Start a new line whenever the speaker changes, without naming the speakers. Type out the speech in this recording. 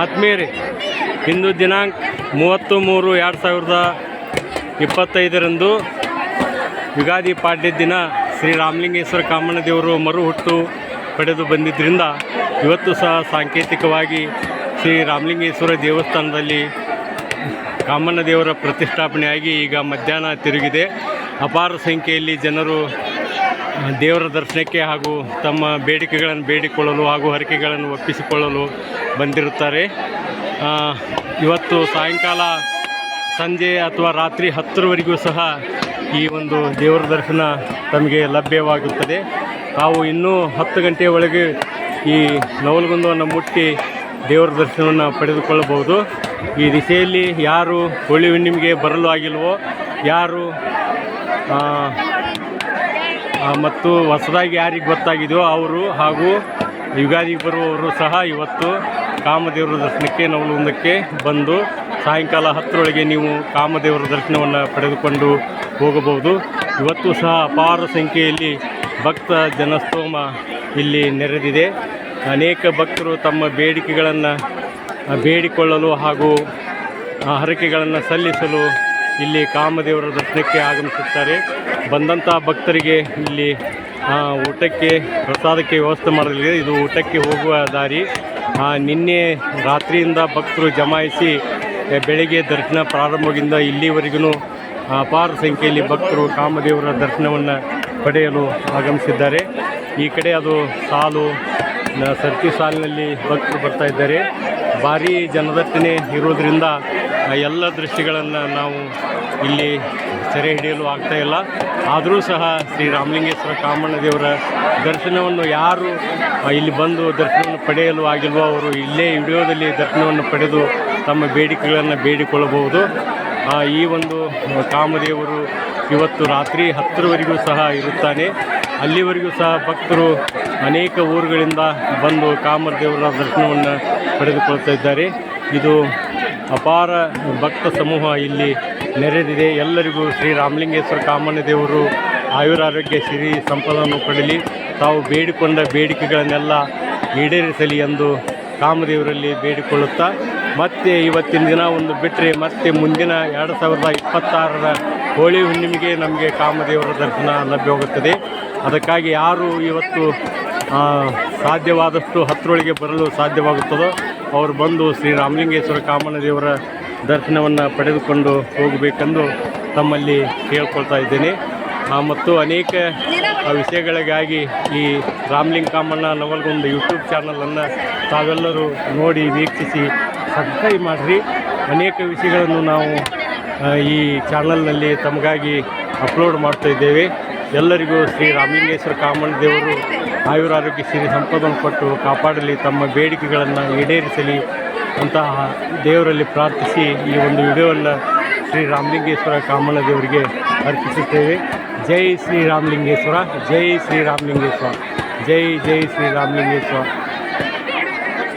ಆತ್ಮೀಯರೇ ಇಂದು ದಿನಾಂಕ ಮೂವತ್ತು ಮೂರು ಎರಡು ಸಾವಿರದ ಇಪ್ಪತ್ತೈದರಂದು ಯುಗಾದಿ ಪಾಡ್ಯ ದಿನ ಶ್ರೀ ರಾಮಲಿಂಗೇಶ್ವರ ಕಾಮಣ್ಣ ದೇವರು ಮರು ಹುಟ್ಟು ಪಡೆದು ಬಂದಿದ್ದರಿಂದ ಇವತ್ತು ಸಹ ಸಾಂಕೇತಿಕವಾಗಿ ಶ್ರೀ ರಾಮಲಿಂಗೇಶ್ವರ ದೇವಸ್ಥಾನದಲ್ಲಿ ಕಾಮಣ್ಣ ದೇವರ ಪ್ರತಿಷ್ಠಾಪನೆಯಾಗಿ ಈಗ ಮಧ್ಯಾಹ್ನ ತಿರುಗಿದೆ. ಅಪಾರ ಸಂಖ್ಯೆಯಲ್ಲಿ ಜನರು ದೇವರ ದರ್ಶನಕ್ಕೆ ಹಾಗೂ ತಮ್ಮ ಬೇಡಿಕೆಗಳನ್ನು ಬೇಡಿಕೊಳ್ಳಲು ಹಾಗೂ ಹರಕೆಗಳನ್ನು ಒಪ್ಪಿಸಿಕೊಳ್ಳಲು ಬಂದಿರುತ್ತಾರೆ. ಇವತ್ತು ಸಾಯಂಕಾಲ ಸಂಜೆ ಅಥವಾ ರಾತ್ರಿ ಹತ್ತರವರೆಗೂ ಸಹ ಈ ಒಂದು ದೇವರ ದರ್ಶನ ತಮಗೆ ಲಭ್ಯವಾಗುತ್ತದೆ. ನಾವು ಇನ್ನೂ ಹತ್ತು ಗಂಟೆಯ ಒಳಗೆ ಈ ನವಲಗುಂದವನ್ನು ಮುಟ್ಟಿ ದೇವರ ದರ್ಶನವನ್ನು ಪಡೆದುಕೊಳ್ಳಬಹುದು. ಈ ದಿಸೆಯಲ್ಲಿ ಯಾರು ಹೋಳಿ ಹುಣ್ಣಿಮೆಗೆ ಬರಲು ಆಗಿಲ್ವೋ ಯಾರು ಮತ್ತು ಹೊಸದಾಗಿ ಯಾರಿಗೆ ಗೊತ್ತಾಗಿದೆಯೋ ಅವರು ಹಾಗೂ ಯುಗಾದಿಗೆ ಬರುವವರು ಸಹ ಇವತ್ತು ಕಾಮದೇವರ ದರ್ಶನಕ್ಕೆ ನವಲುಂದಕ್ಕೆ ಬಂದು ಸಾಯಂಕಾಲ ಹತ್ತರೊಳಗೆ ನೀವು ಕಾಮದೇವರ ದರ್ಶನವನ್ನು ಪಡೆದುಕೊಂಡು ಹೋಗಬಹುದು. ಇವತ್ತು ಸಹ ಅಪಾರ ಸಂಖ್ಯೆಯಲ್ಲಿ ಭಕ್ತ ಜನಸ್ತೋಮ ಇಲ್ಲಿ ನೆರೆದಿದೆ. ಅನೇಕ ಭಕ್ತರು ತಮ್ಮ ಬೇಡಿಕೆಗಳನ್ನು ಬೇಡಿಕೊಳ್ಳಲು ಹಾಗೂ ಹರಕೆಗಳನ್ನು ಸಲ್ಲಿಸಲು ಇಲ್ಲಿ ಕಾಮದೇವರ ದರ್ಶನಕ್ಕೆ ಆಗಮಿಸುತ್ತಾರೆ. ಬಂದಂಥ ಭಕ್ತರಿಗೆ ಇಲ್ಲಿ ಊಟಕ್ಕೆ, ಪ್ರಸಾದಕ್ಕೆ ವ್ಯವಸ್ಥೆ ಮಾಡಲಿದೆ. ಇದು ಊಟಕ್ಕೆ ಹೋಗುವ ದಾರಿ. ನಿನ್ನೆ ರಾತ್ರಿಯಿಂದ ಭಕ್ತರು ಜಮಾಯಿಸಿ ಬೆಳಗ್ಗೆ ದರ್ಶನ ಪ್ರಾರಂಭದಿಂದ ಇಲ್ಲಿವರೆಗೂ ಅಪಾರ ಸಂಖ್ಯೆಯಲ್ಲಿ ಭಕ್ತರು ಕಾಮದೇವರ ದರ್ಶನವನ್ನು ಪಡೆಯಲು ಆಗಮಿಸಿದ್ದಾರೆ. ಈ ಕಡೆ ಅದು ಸಾಲು ಸರ್ತಿ ಸಾಲಿನಲ್ಲಿ ಭಕ್ತರು ಬರ್ತಾ ಇದ್ದಾರೆ. ಭಾರೀ ಜನದಟ್ಟಣೆ ಇರೋದ್ರಿಂದ ಆ ಎಲ್ಲ ದೃಷ್ಟಿಗಳನ್ನು ನಾವು ಇಲ್ಲಿ ಸೆರೆ ಹಿಡಿಯಲು ಇಲ್ಲ. ಆದರೂ ಸಹ ಶ್ರೀ ರಾಮಲಿಂಗೇಶ್ವರ ಕಾಮಣ್ಣ ದೇವರ ದರ್ಶನವನ್ನು ಯಾರು ಇಲ್ಲಿ ಬಂದು ದರ್ಶನವನ್ನು ಪಡೆಯಲು ಆಗಿಲ್ವೋ ಅವರು ಇಲ್ಲೇ ವಿಡಿಯೋದಲ್ಲಿ ದರ್ಶನವನ್ನು ಪಡೆದು ತಮ್ಮ ಬೇಡಿಕೆಗಳನ್ನು ಬೇಡಿಕೊಳ್ಳಬಹುದು. ಈ ಒಂದು ಕಾಮದೇವರು ಇವತ್ತು ರಾತ್ರಿ ಹತ್ತರವರೆಗೂ ಸಹ ಇರುತ್ತಾನೆ. ಅಲ್ಲಿವರೆಗೂ ಸಹ ಭಕ್ತರು ಅನೇಕ ಊರುಗಳಿಂದ ಬಂದು ಕಾಮದೇವರ ದರ್ಶನವನ್ನು ಪಡೆದುಕೊಳ್ತಾ ಇದ್ದಾರೆ. ಇದು ಅಪಾರ ಭಕ್ತ ಸಮೂಹ ಇಲ್ಲಿ ನೆರೆದಿದೆ. ಎಲ್ಲರಿಗೂ ಶ್ರೀ ರಾಮಲಿಂಗೇಶ್ವರ ಕಾಮಣ್ಣ ದೇವರು ಆಯುರಾರೋಗ್ಯ ಸಿರಿ ಸಂಪದನ್ನು ಪಡೆಯಲಿ ತಾವು ಬೇಡಿಕೊಂಡ ಬೇಡಿಕೆಗಳನ್ನೆಲ್ಲ ಈಡೇರಿಸಲಿ ಎಂದು ಕಾಮದೇವರಲ್ಲಿ ಬೇಡಿಕೊಳ್ಳುತ್ತಾ, ಮತ್ತೆ ಇವತ್ತಿನ ದಿನ ಒಂದು ಬಿಟ್ಟರೆ ಮತ್ತೆ ಮುಂದಿನ ಎರಡು ಸಾವಿರದ ಇಪ್ಪತ್ತಾರರ ಹೋಳಿ ಹುಣ್ಣಿಮೆಗೆ ನಮಗೆ ಕಾಮದೇವರ ದರ್ಶನ ಲಭ್ಯವಾಗುತ್ತದೆ ಅದಕ್ಕಾಗಿ ಯಾರು ಇವತ್ತು ಸಾಧ್ಯವಾದಷ್ಟು ಹತ್ತರೊಳಗೆ ಬರಲು ಸಾಧ್ಯವಾಗುತ್ತದೋ ಅವರು ಬಂದು ಶ್ರೀ ರಾಮಲಿಂಗೇಶ್ವರ ಕಾಮನ ದೇವರ ದರ್ಶನವನ್ನು ಪಡೆದುಕೊಂಡು ಹೋಗಬೇಕೆಂದು ತಮ್ಮಲ್ಲಿ ಕೇಳ್ಕೊಳ್ತಾ ಇದ್ದೇನೆ. ಮತ್ತು ಅನೇಕ ವಿಷಯಗಳಿಗಾಗಿ ಈ ರಾಮಲಿಂಗ ಕಾಮಣ್ಣ ನವಲ್ಗೊಂದು ಯೂಟ್ಯೂಬ್ ಚಾನಲನ್ನು ತಾವೆಲ್ಲರೂ ನೋಡಿ ವೀಕ್ಷಿಸಿ ಸಬ್ಸ್ಕ್ರೈಬ್ ಮಾಡಿರಿ. ಅನೇಕ ವಿಷಯಗಳನ್ನು ನಾವು ಈ ಚಾನಲ್ನಲ್ಲಿ ತಮಗಾಗಿ ಅಪ್ಲೋಡ್ ಮಾಡ್ತಾ ಇದ್ದೇವೆ. ಎಲ್ಲರಿಗೂ ಶ್ರೀ ರಾಮಲಿಂಗೇಶ್ವರ ಕಾಮಣ್ಣ ದೇವರು ಆಯುರಾರೋಗ್ಯ ಶ್ರೀ ಸಂಪದನ್ನು ಕೊಟ್ಟು ಕಾಪಾಡಲಿ, ತಮ್ಮ ಬೇಡಿಕೆಗಳನ್ನು ಈಡೇರಿಸಲಿ ಅಂತಹ ದೇವರಲ್ಲಿ ಪ್ರಾರ್ಥಿಸಿ ಈ ಒಂದು ವಿಡಿಯೋವನ್ನು ಶ್ರೀ ರಾಮಲಿಂಗೇಶ್ವರ ಕಾಮಣ್ಣ ದೇವರಿಗೆ ಅರ್ಪಿಸುತ್ತೇವೆ. ಜೈ ಶ್ರೀ ರಾಮಲಿಂಗೇಶ್ವರ, ಜೈ ಶ್ರೀ ರಾಮಲಿಂಗೇಶ್ವರ, ಜೈ ಜೈ ಶ್ರೀ ರಾಮಲಿಂಗೇಶ್ವರ.